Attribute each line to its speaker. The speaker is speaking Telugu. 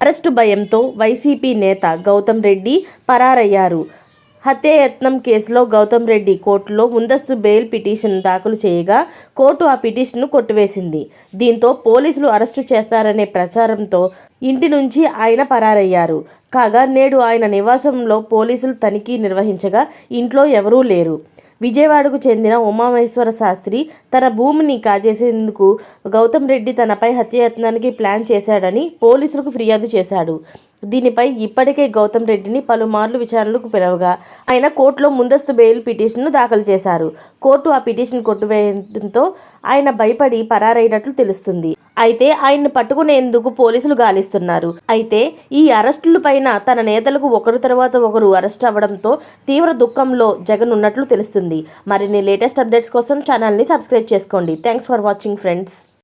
Speaker 1: అరెస్టు భయంతో వైసీపీ నేత గౌతమ్ రెడ్డి పరారయ్యారు. హత్యాయత్నం కేసులో గౌతమ్ రెడ్డి కోర్టులో ముందస్తు బెయిల్ పిటిషన్ దాఖలు చేయగా కోర్టు ఆ పిటిషన్ను కొట్టివేసింది. దీంతో పోలీసులు అరెస్టు చేస్తారనే ప్రచారంతో ఇంటి నుంచి ఆయన పరారయ్యారు. కాగా నేడు ఆయన నివాసంలో పోలీసులు తనిఖీ నిర్వహించగా ఇంట్లో ఎవరూ లేరు. విజయవాడకు చెందిన ఉమామహేశ్వర శాస్త్రి తన భూమిని కాజేసేందుకు గౌతమ్ రెడ్డి తనపై హత్యయత్నానికి ప్లాన్ చేశాడని పోలీసులకు ఫిర్యాదు చేశాడు. దీనిపై ఇప్పటికే గౌతమ్ రెడ్డిని పలుమార్లు విచారణలకు పిలవగా ఆయన కోర్టులో ముందస్తు బెయిల్ పిటిషన్ను దాఖలు చేశారు. కోర్టు ఆ పిటిషన్ కొట్టువేయడంతో ఆయన భయపడి పరారైనట్లు తెలుస్తుంది. అయితే ఆయన్ని పట్టుకునేందుకు పోలీసులు గాలిస్తున్నారు. అయితే ఈ అరెస్టుల పైన తన నేతలకు ఒకరు తర్వాత ఒకరు అరెస్ట్ అవ్వడంతో తీవ్ర దుఃఖంలో జగన్ ఉన్నట్లు తెలుస్తుంది. మరిన్ని లేటెస్ట్ అప్డేట్స్ కోసం ఛానల్ని సబ్స్క్రైబ్ చేసుకోండి. Thanks for watching friends.